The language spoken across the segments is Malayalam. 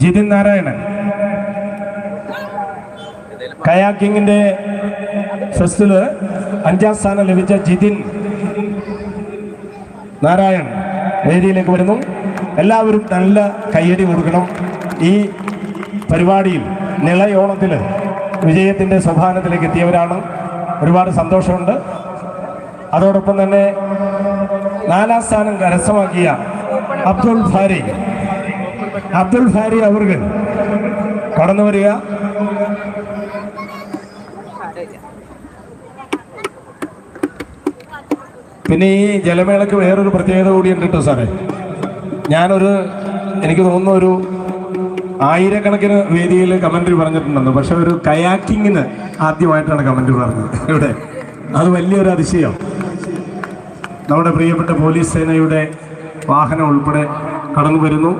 ജിതിൻ നാരായണൻ. കയാക്കിങ്ങിന്റെ സെസ്റ്റിൽ അഞ്ചാം സ്ഥാനം ലഭിച്ച ജിതിൻ നാരായൺ വേദിയിലേക്ക് വരുന്നു. എല്ലാവരും നല്ല കയ്യടി കൊടുക്കണം. ഈ പരിപാടിയിൽ നിളയോണത്തിൽ വിജയത്തിന്റെ സോപാനത്തിലേക്ക് എത്തിയവരാണ്. ഒരുപാട് സന്തോഷമുണ്ട്. അതോടൊപ്പം തന്നെ നാലാം സ്ഥാനം കരസ്ഥമാക്കിയ അബ്ദുൾ ഫാരി അബ്ദുൾ ഫാരി അവർക്ക് കടന്നു വരിക. പിന്നെ ഈ ജലമേളക്ക് വേറൊരു പ്രത്യേകത കൂടിയുണ്ട് കേട്ടോ സാറേ. ഞാനൊരു എനിക്ക് തോന്നുന്ന ഒരു ആയിരക്കണക്കിന് വേദിയിൽ കമന്ററി പറഞ്ഞിട്ടുണ്ടെന്ന്. പക്ഷെ ഒരു കയാക്കിങ്ങിന് ആദ്യമായിട്ടാണ് കമന്ററി പറഞ്ഞത് ഇവിടെ. അത് വലിയൊരു അതിശയം. നമ്മുടെ പ്രിയപ്പെട്ട പോലീസ് സേനയുടെ വാഹനം ഉൾപ്പെടെ കടന്നു വരുന്നു.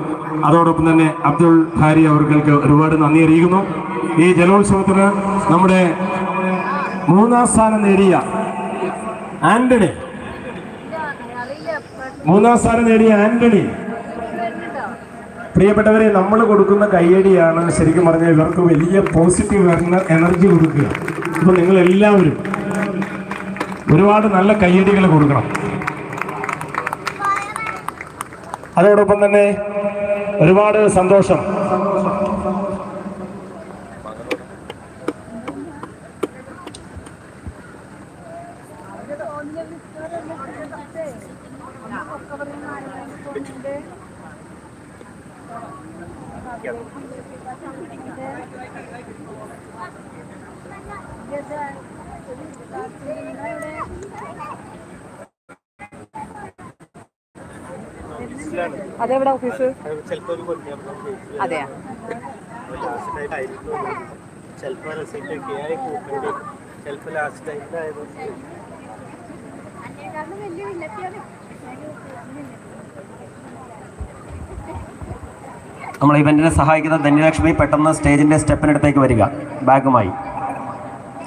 അതോടൊപ്പം തന്നെ അബ്ദുൾ ഹാരി അവർക്ക് ഒരുപാട് നന്ദി അറിയിക്കുന്നു. ഈ ജലോത്സവത്തിന് നമ്മുടെ മൂന്നാം സ്ഥാനം നേടിയ ആന്റണി. മൂന്നാം സ്ഥാനം നേടിയ ആന്റണി. പ്രിയപ്പെട്ടവരെ നമ്മൾ കൊടുക്കുന്ന കയ്യടിയാണ് ശരിക്കും പറഞ്ഞാൽ ഇവർക്ക് വലിയ പോസിറ്റീവ് എനർജി കൊടുക്കുക. അപ്പൊ നിങ്ങൾ എല്ലാവരും ഒരുപാട് നല്ല കയ്യടികൾ കൊടുക്കണം. അതോടൊപ്പം തന്നെ ഒരുപാട് സന്തോഷം. അതെവിടെ ഓഫീസ്? ചിലപ്പോൾ ഒരു കൊണ്ടുവരണം അതെയാ? ലാസ്റ്റ് ആയിരിക്കും ചിലപ്പോൾ റിസൾട്ട് ഒക്കെ ആയി കൂട്ടേണ്ടി. ചിലപ്പോൾ ലാസ്റ്റ് ടൈമിലായതുകൊണ്ട് നമ്മൾ ഇവന്റിനെ സഹായിക്കുന്ന ധന്യലക്ഷ്മി പെട്ടെന്ന് സ്റ്റേജിന്റെ സ്റ്റെപ്പിനടുത്തേക്ക് വരിക. ബാഗുമായി.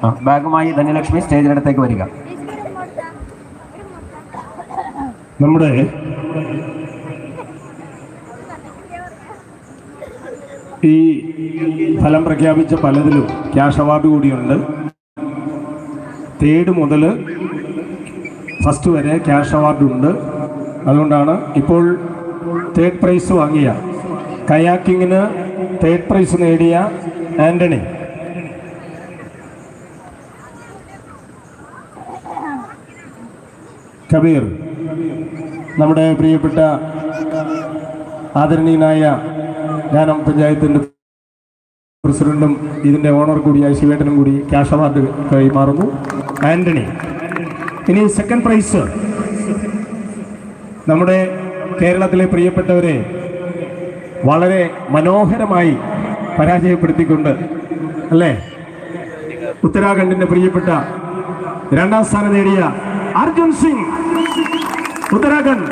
ആ ബാഗുമായി ധന്യലക്ഷ്മി സ്റ്റേജിനടുത്തേക്ക് വരിക. നമ്മുടെ ഈ ഫലം പ്രഖ്യാപിച്ച പലതിലും ക്യാഷ് അവാർഡ് കൂടിയുണ്ട്. തേർഡ് മുതൽ ഫസ്റ്റ് വരെ ക്യാഷ് അവാർഡുണ്ട് അതുകൊണ്ടാണ് ഇപ്പോൾ തേർഡ് പ്രൈസ് വാങ്ങിയ കയാക്കിങ്ങിന് തേർഡ് പ്രൈസ് നേടിയ ആന്റണി കബീർ നമ്മുടെ പ്രിയപ്പെട്ട ആദരണീയനായ ഗാനം പഞ്ചായത്തിന്റെ പ്രസിഡന്റും ഇതിന്റെ ഓണർ കൂടിയായ ശിവേട്ടനും കൂടി ക്യാഷ് അവാർഡ് കൈമാറുന്നു ആന്റണി ഇനി സെക്കൻഡ് പ്രൈസ് നമ്മുടെ കേരളത്തിലെ പ്രിയപ്പെട്ടവരെ വളരെ മനോഹരമായി പരാജയപ്പെടുത്തിക്കൊണ്ട് അല്ലേ? ഉത്തരാഖണ്ഡിന്റെ പ്രിയപ്പെട്ട രണ്ടാം സ്ഥാനം നേടിയ അർജുൻ സിംഗ് ഉത്തരാഖണ്ഡ്.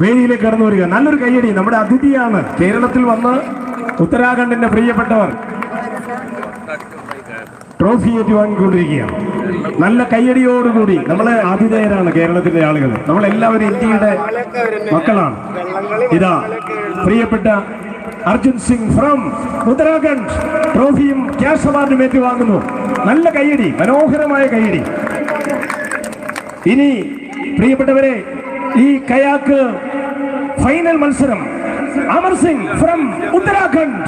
വേദിയിലേക്ക് കടന്നു വരിക. നല്ലൊരു കയ്യടി. നമ്മുടെ അതിഥിയാണ് കേരളത്തിൽ വന്ന് ഉത്തരാഖണ്ഡിന്റെ പ്രിയപ്പെട്ടവർ. ട്രോഫി ഏറ്റുവാങ്ങിക്കൊണ്ടിരിക്കുകയാണ്. നല്ല കയ്യടിയോടുകൂടി നമ്മളെ ആതിഥേയരാണ് കേരളത്തിലെ ആളുകൾ. നമ്മളെല്ലാവരും ഇന്ത്യയുടെ മക്കളാണ്. ഇതാ പ്രിയപ്പെട്ട അർജുൻ സിംഗ് ഫ്രം ഉത്തരാഖണ്ഡ്. ട്രോഫിയും ക്യാഷ് അവാർഡും ഏറ്റുവാങ്ങുന്നു. നല്ല കയ്യടി. മനോഹരമായ കയ്യടി. ഇനി പ്രിയപ്പെട്ടവരെ ഈ കയാക്ക് ഫൈനൽ മത്സരം Amar Singh from Uttarakhand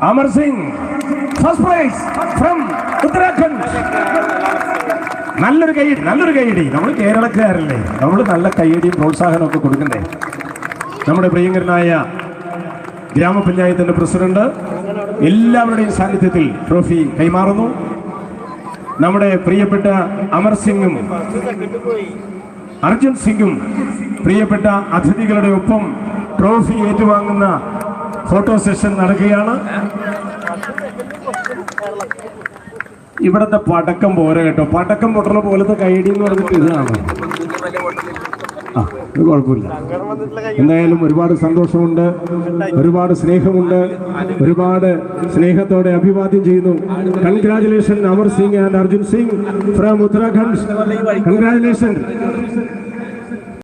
Amar Singh first prize from Uttarakhand നല്ലൊരു കൈയടി നല്ലൊരു കൈയടി നമ്മൾ കേരളക്കാരല്ലേ നമ്മൾ നല്ല കൈയടിയും പ്രോത്സാഹനവും ഒക്കെ കൊടുക്കണ്ടേ? നമ്മുടെ പ്രിയങ്കരനായ ഗ്രാമപഞ്ചായത്തിന്റെ പ്രസിഡന്റ് എല്ലാവരുടെയും സാന്നിധ്യത്തിൽ ട്രോഫി കൈമാറുന്നു. നമ്മുടെ പ്രിയപ്പെട്ട അമർ സിംഗും അർജുൻ സിംഗും പ്രിയപ്പെട്ട അതിഥികളുടെ ഒപ്പം ട്രോഫി ഏറ്റുവാങ്ങുന്ന ഫോട്ടോ സെഷൻ നടക്കുകയാണ്. ഇവിടത്തെ പടക്കം പോരാ കേട്ടോ. പടക്കം പൊട്ടണ പോലത്തെ കൈഡി എന്ന് പറഞ്ഞിട്ട് ഇതാണ്? ആ കുഴപ്പമില്ല. എന്തായാലും ഒരുപാട് സന്തോഷമുണ്ട് ഒരുപാട് സ്നേഹമുണ്ട് ഒരുപാട് സ്നേഹത്തോടെ അഭിവാദ്യം ചെയ്യുന്നു. Congratulation Amar Singh and Arjun Singh from Uttarakhand congratulation